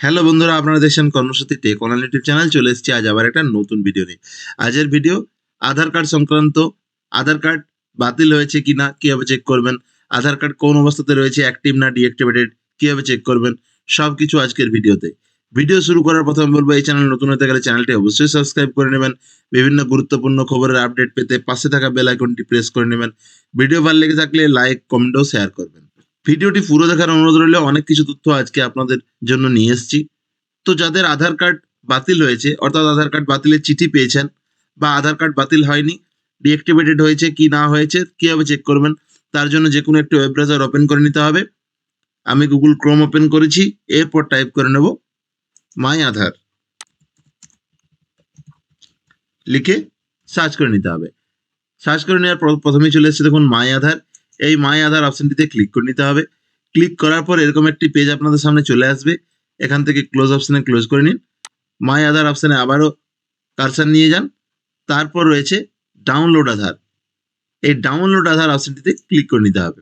Hello বন্ধুরা, আপনারা দেখছেন কর্মসূচি টেক অনলাইন ইউটিউব চ্যানেল। চলে এসেছি আজ আবার একটা নতুন ভিডিও নিয়ে। আজের ভিডিও, আধার কার্ড সংক্রান্ত। আধার কার্ড বাতিল হয়েছে কিনা, কীভাবে চেক করবেন? আধার কার্ড কোন অবস্থাতে রয়েছে অ্যাক্টিভ না ডিঅ্যাক্টিভেটেড কীভাবে চেক করবেন? সব কিছু আজকের ভিডিওতে। ভিডিও শুরু করার প্রথমে বলব, এই চ্যানেল নতুন হতে গেলে চ্যানেলটি অবশ্যই সাবস্ক্রাইব করে নেবেন। বিভিন্ন গুরুত্বপূর্ণ খবরের আপডেট পেতে পাশে থাকা বেল আইকনটি প্রেস করে নেবেন। ভিডিও ভালো লেগে থাকলে লাইক কমেন্ট ও শেয়ার করবেন। ভিডিওটি পুরো দেখার অনুরোধ রইল, অনেক কিছু তথ্য আজকে আপনাদের জন্য নিয়ে এসেছি। তো যাদের আধার কার্ড বাতিল হয়েছে, অর্থাৎ আধার কার্ড বাতিলের চিঠি পেয়েছেন বা আধার কার্ড বাতিল হয়নি ডিঅ্যাক্টিভেটেড হয়েছে কি না হয়েছে, কীভাবে চেক করবেন, তার জন্য যে কোনো একটি ওয়েব ব্রাউজার ওপেন করে নিতে হবে। আমি গুগল ক্রোম ওপেন করেছি, এরপর টাইপ করে নেব মাই আধার। লিখে সার্চ করে নিতে হবে। সার্চ করে নেওয়ার পর, প্রথমেই চলে এসেছে দেখুন মাই আধার। এই মাই আধার অপশনটিতে ক্লিক করে নিতে হবে। ক্লিক করার পর এরকম একটি পেজ আপনাদের সামনে চলে আসবে। এখান থেকে ক্লোজ অপশনে ক্লোজ করে নিন। মাই আধার অপশানে আবারও কারসার নিয়ে যান। তারপর রয়েছে ডাউনলোড আধার। এই ডাউনলোড আধার অপশনটিতে ক্লিক করে নিতে হবে।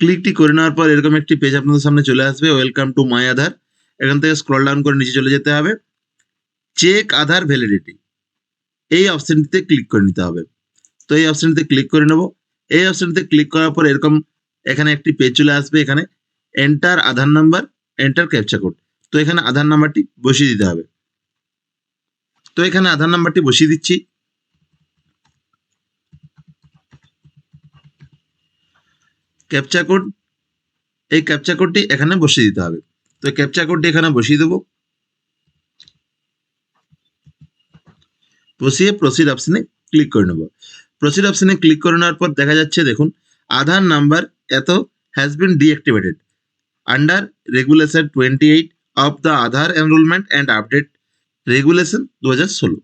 ক্লিকটি করে নেওয়ার পর এরকম একটি পেজ আপনাদের সামনে চলে আসবে। Welcome to my Aadhaar. এখান থেকে স্ক্রল ডাউন করে নিচে চলে যেতে হবে। চেক আধার ভ্যালিডিটি এই অপশানটিতে ক্লিক করে নিতে হবে। তো এই অপশানটিতে ক্লিক করে নেব। এই অপশনটিতে ক্লিক করার পর এরকম এখানে একটি পেজ চলে আসবে, এখানে enter Aadhaar number enter captcha code তো এখানে আধার নাম্বারটি বসিয়ে দিতে হবে। তো এখানে আধার নাম্বারটি বসিয়ে দিচ্ছি। ক্যাপচা কোড এই ক্যাপচা কোডটি এখানে বসিয়ে দিতে হবে। তো ক্যাপচা কোডটি এখানে বসিয়ে দেবো। বসিয়ে প্রসিড অপশনে ক্লিক করে নেব। প্রসিড অপশনে ক্লিক করে নেওয়ার পর দেখা যাচ্ছে, দেখুন, Aadhaar number it has been deactivated under regulation twenty eight of the Aadhaar enrolment and update regulation দু হাজার ষোলো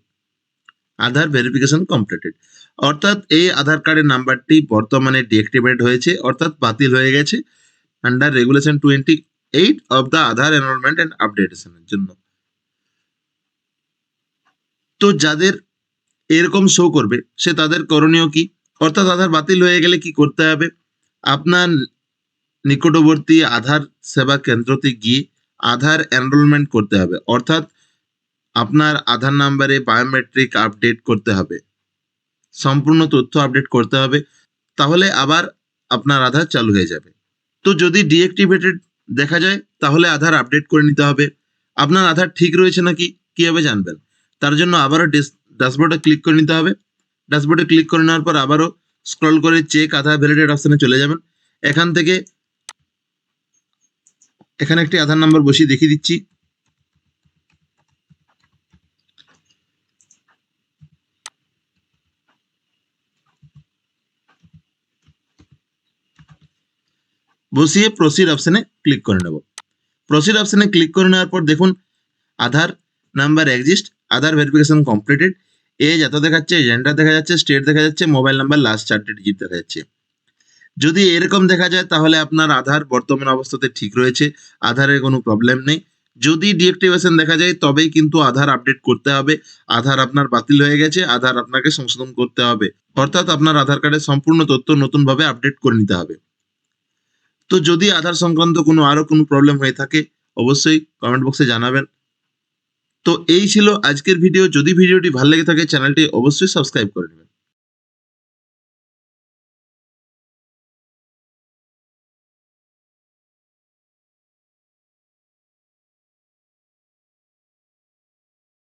আধার ভেরিফিকেশন কমপ্লিটেড অর্থাৎ এই আধার কার্ডের নাম্বারটি বর্তমানে ডিঅ্যাক্টিভেট হয়েছে, অর্থাৎ বাতিল হয়ে গেছে under regulation twenty eight of the Aadhaar enrolment and আপডেটেশনের জন্য। তো যাদের এরকম শো করবে, সে তাদের করণীয় কি? অর্থাৎ আধার বাতিল হয়ে গেলে কি করতে হবে? আপনার নিকটবর্তী আধার সেবা কেন্দ্রতে গিয়ে আধার এনরোলমেন্ট করতে হবে। অর্থাৎ আপনার আধার নাম্বারে বায়োমেট্রিক আপডেট করতে হবে। সম্পূর্ণ তথ্য আপডেট করতে হবে। তাহলে আবার আপনার আধার চালু হয়ে যাবে। তো যদি ডিঅ্যাক্টিভেটেড দেখা যায়, তাহলে আধার আপডেট করে নিতে হবে। আপনার আধার ঠিক রয়েছে নাকি? কীভাবে জানবেন? তার জন্য আবারও ড্যাশবোর্ডে ক্লিক করে নিতে হবে। ড্যাশবোর্ডে ক্লিক করে নেওয়ার পর আবারও স্ক্রল করে চেক আধার ভ্যালিডেট অপশানে চলে যাবেন। এখান থেকে এখানে একটি আধার নাম্বার বসিয়ে দেখিয়ে দিচ্ছি। বসিয়ে প্রসিড অপশানে ক্লিক করে নেব। প্রসিড অপশানে ক্লিক করে নেওয়ার পর দেখুন, Aadhaar number exist Aadhaar verification completed as it দেখাচ্ছে জেন্ডার দেখা যাচ্ছে স্টেট দেখা যাচ্ছে মোবাইল নাম্বার লাস্ট চারটে ডিজিট দেখা যাচ্ছে। যদি এরকম দেখা যায়, তাহলে আপনার আধার বর্তমান অবস্থাতে ঠিক রয়েছে, আধারের কোনো প্রবলেম নেই। যদি ডিঅ্যাক্টিভেশন দেখা যায়, তবেই কিন্তু আধার আপডেট করতে হবে। আধার আপনার বাতিল হয়ে গেছে, আধার আপনাকে সংশোধন করতে হবে। অর্থাৎ আপনার আধার কার্ডের সম্পূর্ণ তথ্য নতুনভাবে আপডেট করে নিতে হবে। তো যদি আধার সংক্রান্ত কোনো আরও কোনো প্রবলেম হয়ে থাকে, অবশ্যই কমেন্ট বক্সে জানাবেন। তো এই ছিল আজকের ভিডিও যদি ভিডিওটি ভালো লেগে থাকে চ্যানেলটি অবশ্যই সাবস্ক্রাইব করে নেবেন।